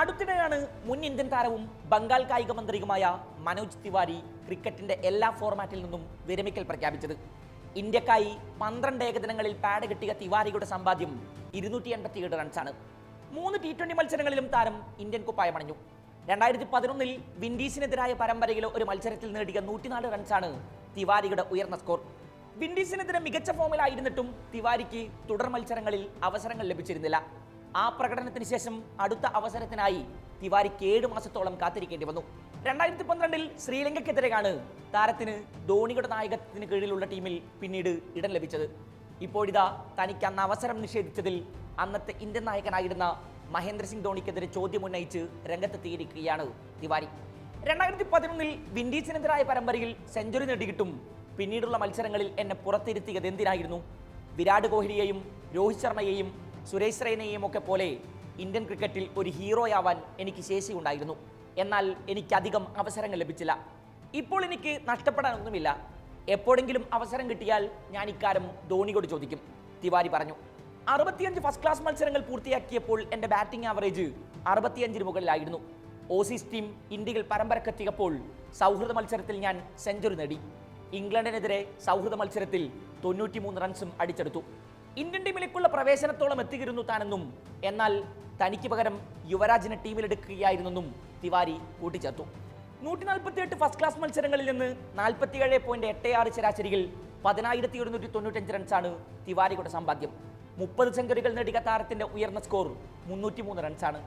അടുത്തിടെയാണ് മുൻ ഇന്ത്യൻ താരവും ബംഗാൾ കായിക മന്ത്രിയുമായ മനോജ് തിവാരി ക്രിക്കറ്റിന്റെ എല്ലാ ഫോർമാറ്റിൽ നിന്നും വിരമിക്കൽ പ്രഖ്യാപിച്ചത്. ഇന്ത്യക്കായി പന്ത്രണ്ട് ഏകദിനങ്ങളിൽ പാഡ് കിട്ടിയ തിവാരിയുടെ സമ്പാദ്യം ഇരുന്നൂറ്റി എൺപത്തിയേഴ് റൺസാണ് മൂന്ന് ടി ട്വന്റി മത്സരങ്ങളിലും താരം ഇന്ത്യൻ കുപ്പായമണിഞ്ഞു രണ്ടായിരത്തി പതിനൊന്നിൽ വിൻഡീസിനെതിരായ പരമ്പരയിലെ ഒരു മത്സരത്തിൽ നേടിയ നൂറ്റിനാല് റൺസാണ് തിവാരിയുടെ ഉയർന്ന സ്കോർ വിൻഡീസിനെതിരെ മികച്ച ഫോമിലായിരുന്നിട്ടും തിവാരിക്ക് തുടർ മത്സരങ്ങളിൽ അവസരങ്ങൾ ലഭിച്ചിരുന്നില്ല. ആ പ്രകടനത്തിന് ശേഷം അടുത്ത അവസരത്തിനായി തിവാരിക്ക് ഏഴ് മാസത്തോളം കാത്തിരിക്കേണ്ടി വന്നു. രണ്ടായിരത്തി പന്ത്രണ്ടിൽ ശ്രീലങ്കയ്ക്കെതിരെയാണ് താരത്തിന് ധോണിയുടെ നായകത്വത്തിന് കീഴിലുള്ള ടീമിൽ പിന്നീട് ഇടം ലഭിച്ചത്. ഇപ്പോഴിതാ തനിക്ക് അന്ന് അവസരം നിഷേധിച്ചതിൽ അന്നത്തെ ഇന്ത്യൻ നായകനായിരുന്ന മഹേന്ദ്ര സിംഗ് ധോണിക്കെതിരെ ചോദ്യമുന്നയിച്ച് രംഗത്തെത്തിയിരിക്കുകയാണ് തിവാരി. രണ്ടായിരത്തി പതിനൊന്നിൽ വിൻഡീസിനെതിരായ പരമ്പരയിൽ സെഞ്ചുറി നേടിയിട്ടും പിന്നീടുള്ള മത്സരങ്ങളിൽ എന്നെ പുറത്തിരുത്തിയത് എന്തിനായിരുന്നു? വിരാട് കോഹ്ലിയെയും രോഹിത് ശർമ്മയെയും സുരേഷ് റെയ്നയെയും ഒക്കെ പോലെ ഇന്ത്യൻ ക്രിക്കറ്റിൽ ഒരു ഹീറോയാവാൻ എനിക്ക് ശേഷിയുണ്ടായിരുന്നു എന്നാൽ എനിക്കധികം അവസരങ്ങൾ ലഭിച്ചില്ല. ഇപ്പോൾ എനിക്ക് നഷ്ടപ്പെടാനൊന്നുമില്ല. എപ്പോഴെങ്കിലും അവസരം കിട്ടിയാൽ ഞാൻ ഇക്കാര്യം ധോണിയോട് ചോദിക്കും. തിവാരി പറഞ്ഞു അറുപത്തിയഞ്ച് ഫസ്റ്റ് ക്ലാസ് മത്സരങ്ങൾ പൂർത്തിയാക്കിയപ്പോൾ എന്റെ ബാറ്റിംഗ് ആവറേജ് അറുപത്തിയഞ്ചിന് മുകളിലായിരുന്നു. ഓസീസ് ടീം ഇന്ത്യയിൽ പരമ്പരക്കെത്തിയപ്പോൾ സൗഹൃദ മത്സരത്തിൽ ഞാൻ സെഞ്ചുറി നേടി. ഇംഗ്ലണ്ടിനെതിരെ സൗഹൃദ മത്സരത്തിൽ തൊണ്ണൂറ്റിമൂന്ന് റൺസും അടിച്ചെടുത്തു. ഇന്ത്യൻ ടീമിലേക്കുള്ള പ്രവേശനത്തോളം എത്തിയിരുന്നു താനെന്നും. എന്നാൽ തനിക്ക് പകരം യുവരാജിനെ ടീമിലെടുക്കുകയായിരുന്നെന്നും തിവാരി കൂട്ടിച്ചേർത്തു. നൂറ്റി നാൽപ്പത്തി എട്ട് ഫസ്റ്റ് ക്ലാസ് മത്സരങ്ങളിൽ നിന്ന് നാൽപ്പത്തിയേഴ് പോയിന്റ് എട്ട് ആറ് ശരാശരിയിൽ പതിനായിരത്തി ഒരുന്നൂറ്റി തൊണ്ണൂറ്റഞ്ച് റൺസാണ് തിവാരിയുടെ സമ്പാദ്യം. മുപ്പത് സെഞ്ചുറികൾ നേടിയ താരത്തിന്റെ ഉയർന്ന സ്കോർ മുന്നൂറ്റി മൂന്ന് റൺസാണ്